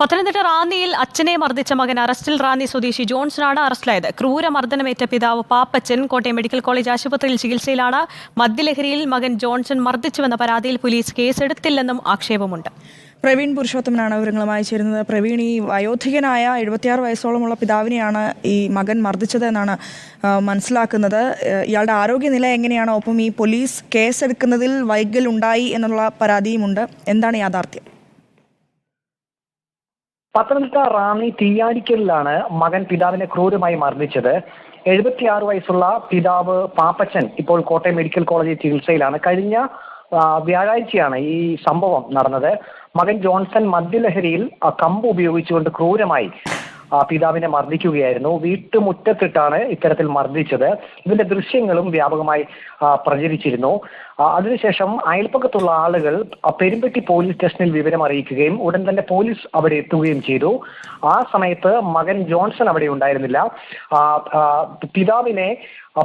പത്തനംതിട്ട റാന്നിയിൽ അച്ഛനെ മർദ്ദിച്ച മകൻ അറസ്റ്റിൽ റാന്നി സ്വദേശി ജോൺസണാണ് അറസ്റ്റിലായത്. ക്രൂരമർദ്ദനമേറ്റ പിതാവ് പാപ്പച്ചൻ കോട്ടയം മെഡിക്കൽ കോളേജ് ആശുപത്രിയിൽ ചികിത്സയിലാണ് മദ്യലഹരിയിൽ മകൻ ജോൺസൺ മർദ്ദിച്ചുവെന്ന പരാതിയിൽ പോലീസ് കേസെടുത്തില്ലെന്നും ആക്ഷേപമുണ്ട്. പ്രവീൺ പുരുഷോത്തമനാണ് വിവരങ്ങളുമായി ചേരുന്നത്. പ്രവീൺ ഈ വയോധികനായ എഴുപത്തിയാറ് വയസ്സോളമുള്ള പിതാവിനെയാണ് ഈ മകൻ മർദ്ദിച്ചത് എന്നാണ് മനസ്സിലാക്കുന്നത്. ഇയാളുടെ ആരോഗ്യനില എങ്ങനെയാണ്? ഒപ്പം ഈ പോലീസ് കേസെടുക്കുന്നതിൽ വൈകൽ ഉണ്ടായി എന്നുള്ള പരാതിയുമുണ്ട്. എന്താണ് യാഥാർത്ഥ്യം? പത്തനംതിട്ട റാന്നി തീയാടിക്കലിലാണ് മകൻ പിതാവിനെ ക്രൂരമായി മർദ്ദിച്ചത്. എഴുപത്തിയാറ് വയസ്സുള്ള പിതാവ് പാപ്പച്ചൻ ഇപ്പോൾ കോട്ടയം മെഡിക്കൽ കോളേജിൽ ചികിത്സയിലാണ്. കഴിഞ്ഞ വ്യാഴാഴ്ചയാണ് ഈ സംഭവം നടന്നത്. മകൻ ജോൺസൺ മദ്യലഹരിയിൽ കമ്പ് ഉപയോഗിച്ചുകൊണ്ട് ക്രൂരമായി പിതാവിനെ മർദ്ദിക്കുകയായിരുന്നു. വീട്ടുമുറ്റത്തിട്ടാണ് ഇത്തരത്തിൽ മർദ്ദിച്ചത്. ഇതിന്റെ ദൃശ്യങ്ങളും വ്യാപകമായി പ്രചരിച്ചിരുന്നു. അതിനുശേഷം അയൽപ്പക്കത്തുള്ള ആളുകൾ പെരുമ്പെട്ടി പോലീസ് സ്റ്റേഷനിൽ വിവരം അറിയിക്കുകയും ഉടൻ തന്നെ പോലീസ് അവിടെ എത്തുകയും ചെയ്തു. ആ സമയത്ത് മകൻ ജോൺസൺ അവിടെ ഉണ്ടായിരുന്നില്ല. പിതാവിനെ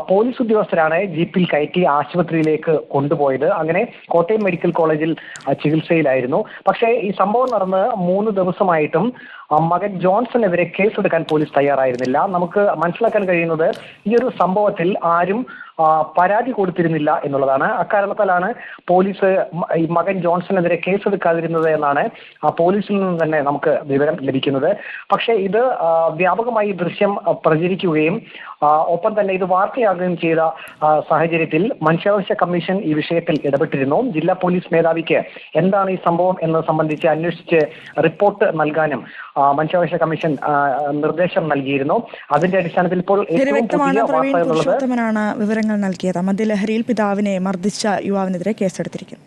പോലീസ് ഉദ്യോഗസ്ഥരാണ് ജീപ്പിൽ കയറ്റി ആശുപത്രിയിലേക്ക് കൊണ്ടുപോയത്. അങ്ങനെ കോട്ടയം മെഡിക്കൽ കോളേജിൽ ചികിത്സയിലായിരുന്നു. പക്ഷേ ഈ സംഭവം നടന്ന് മൂന്ന് ദിവസമായിട്ടും മകൻ ജോൺസൺ ജോൺസണെതിരെ കേസെടുക്കാൻ പോലീസ് തയ്യാറായിരുന്നില്ല. നമുക്ക് മനസ്സിലാക്കാൻ കഴിയുന്നത് ഈ ഒരു സംഭവത്തിൽ ആരും പരാതി കൊടുത്തിരുന്നില്ല എന്നുള്ളതാണ്. അക്കാരണത്താലാണ് പോലീസ് ഈ മകൻ ജോൺസണെതിരെ കേസെടുക്കാതിരുന്നത് എന്നാണ് പോലീസിൽ നിന്ന് തന്നെ നമുക്ക് വിവരം ലഭിക്കുന്നത്. പക്ഷേ ഇത് വ്യാപകമായി ദൃശ്യം പ്രചരിക്കുകയും ഒപ്പം തന്നെ ഇത് വാർത്തയാകുകയും ചെയ്ത സാഹചര്യത്തിൽ മനുഷ്യാവകാശ കമ്മീഷൻ ഈ വിഷയത്തിൽ ഇടപെട്ടിരുന്നു. ജില്ലാ പോലീസ് മേധാവിക്ക് എന്താണ് ഈ സംഭവം എന്നത് സംബന്ധിച്ച് അന്വേഷിച്ച് റിപ്പോർട്ട് നൽകാനും മനുഷ്യാവകാശ കമ്മീഷൻ നിർദ്ദേശം നൽകിയിരുന്നു. അതിന്റെ അടിസ്ഥാനത്തിൽ ഇപ്പോൾ വ്യക്തമാണ് പ്രവീൺ പുരുഷോത്തമനാണ് വിവരങ്ങൾ നൽകിയത്. മദ്യലഹരിയിൽ പിതാവിനെ മർദ്ദിച്ച യുവാവിനെതിരെ കേസെടുത്തിരിക്കുന്നു.